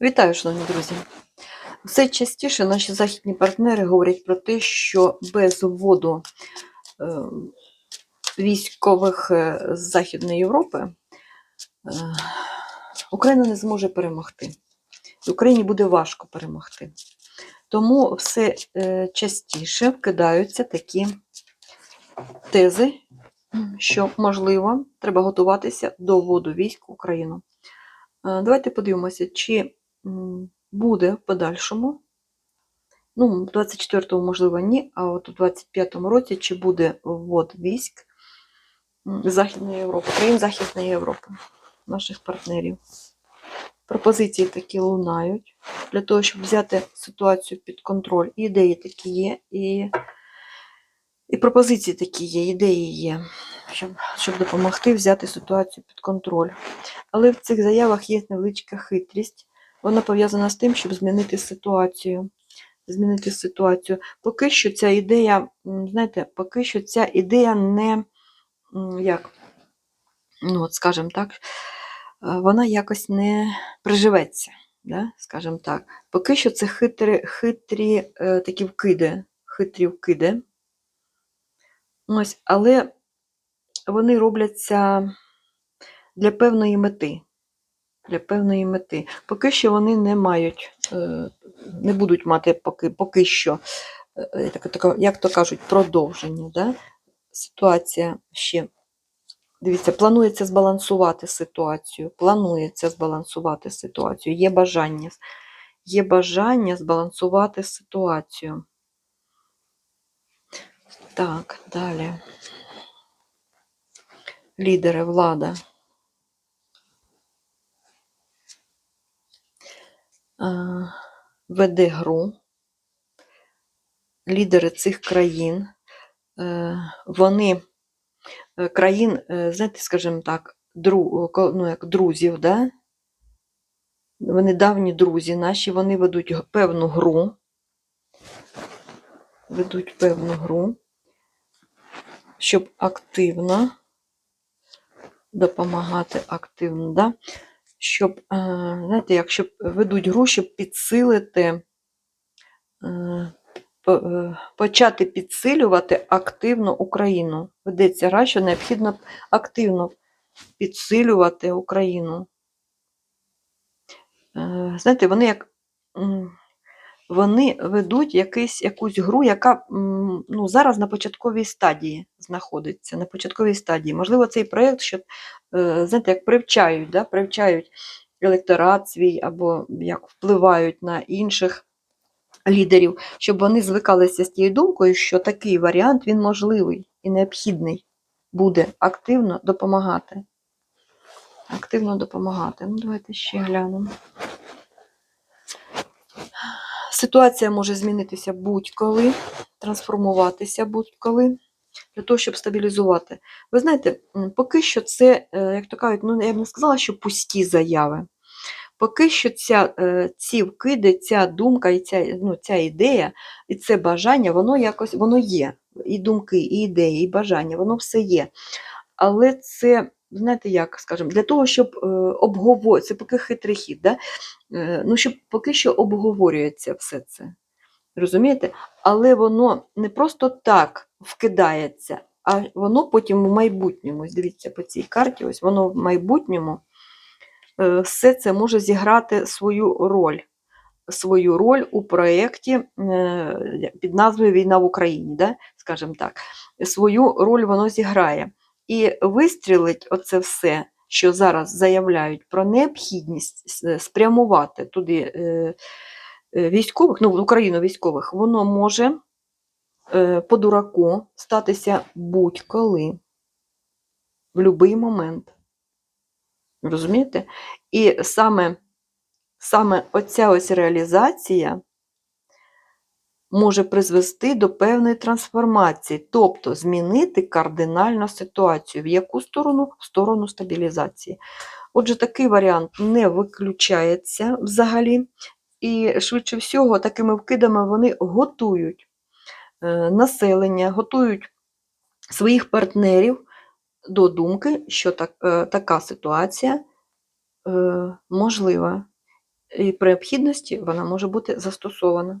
Вітаю, шановні друзі! Все частіше наші західні партнери говорять про те, що без вводу е, військових е, з Західної Європи е, Україна не зможе перемогти. Україні буде важко перемогти. Тому все частіше вкидаються такі тези, що, можливо, треба готуватися до вводу військ в Україну. Е, Давайте подивимося, чи буде в подальшому. Ну, в 24-му, можливо, ні, а от у 25-му році чи буде ввод військ Західної Європи, країн Західної Європи, наших партнерів. Пропозиції такі лунають для того, щоб взяти ситуацію під контроль. І ідеї такі є, і, і пропозиції такі є, ідеї є, щоб, щоб допомогти взяти ситуацію під контроль. Але в цих заявах є невеличка хитрість. Вона пов'язана з тим, щоб змінити ситуацію. Змінити ситуацію. Поки що ця ідея, знаєте, поки що ця ідея не як, ну, от скажімо так, е, вона якось не приживеться. Да? Скажімо так. Поки що це хитрі, хитрі е, такі вкиди, хитрі вкиди. Ось, але вони робляться для певної мети. Для певної мети. Поки що вони не мають, е, не будуть мати поки, поки що, е, як то кажуть, продовження. Да? Ситуація ще. Дивіться, планується збалансувати ситуацію. Планується збалансувати ситуацію. Є бажання. Є бажання збалансувати ситуацію. Так, далі. Лідери, влада. Веде гру. Лідери цих країн, е, вони е, країн, е, знаєте, скажімо так, дру, ну, як друзів, да? вони давні друзі наші, вони ведуть певну гру, ведуть певну гру, щоб активно допомагати активно, да? щоб, е, знаєте, як щоб ведуть гру, щоб підсилити, е, е, почати підсилювати активно Україну. Ведеться гра, що необхідно активно підсилювати Україну. Знаєте, вони як вони ведуть якийсь, якусь гру, яка ну, зараз на початковій стадії знаходиться. На початковій стадії. Можливо, цей проєкт, що, е, знаєте, як привчають, да? привчають електорат свій або як впливають на інших лідерів, щоб вони звикалися з тією думкою, що такий варіант він можливий і необхідний буде активно допомагати. Активно допомагати. Ну, давайте ще глянемо. Ситуація може змінитися будь-коли, трансформуватися будь-коли, для того, щоб стабілізувати. Ви знаєте, поки що це, е, як то кажуть, ну я б не сказала, що пусті заяви. Поки що ця, е, ці вкиди, ця думка, і ця, ну, ця ідея, і це бажання, воно якось воно є. І думки, і ідеї, і бажання, воно все є. Але це, знаєте, як скажемо, для того, щоб е, обговорити, це поки хитрий хід, да? Е, ну, щоб поки що обговорюється все це. Розумієте? Але воно не просто так вкидається, а воно потім в майбутньому, дивіться по цій карті, ось воно в майбутньому е, все це може зіграти свою роль. Свою роль у проєкті під назвою Війна в Україні, да? скажімо так, свою роль воно зіграє. І вистрілить оце все, що зараз заявляють про необхідність спрямувати туди е, е, військових, ну, в Україну військових, воно може е, по дураку статися будь-коли, в будь-який момент. Розумієте? І саме, саме оця ось реалізація може призвести до певної трансформації, тобто змінити кардинально ситуацію. В яку сторону? В сторону стабілізації. Отже, такий варіант не виключається взагалі. І швидше всього, такими вкидами вони готують е, населення, готують своїх партнерів до думки, що так, е, така ситуація е, можлива. і при необхідності вона може бути застосована.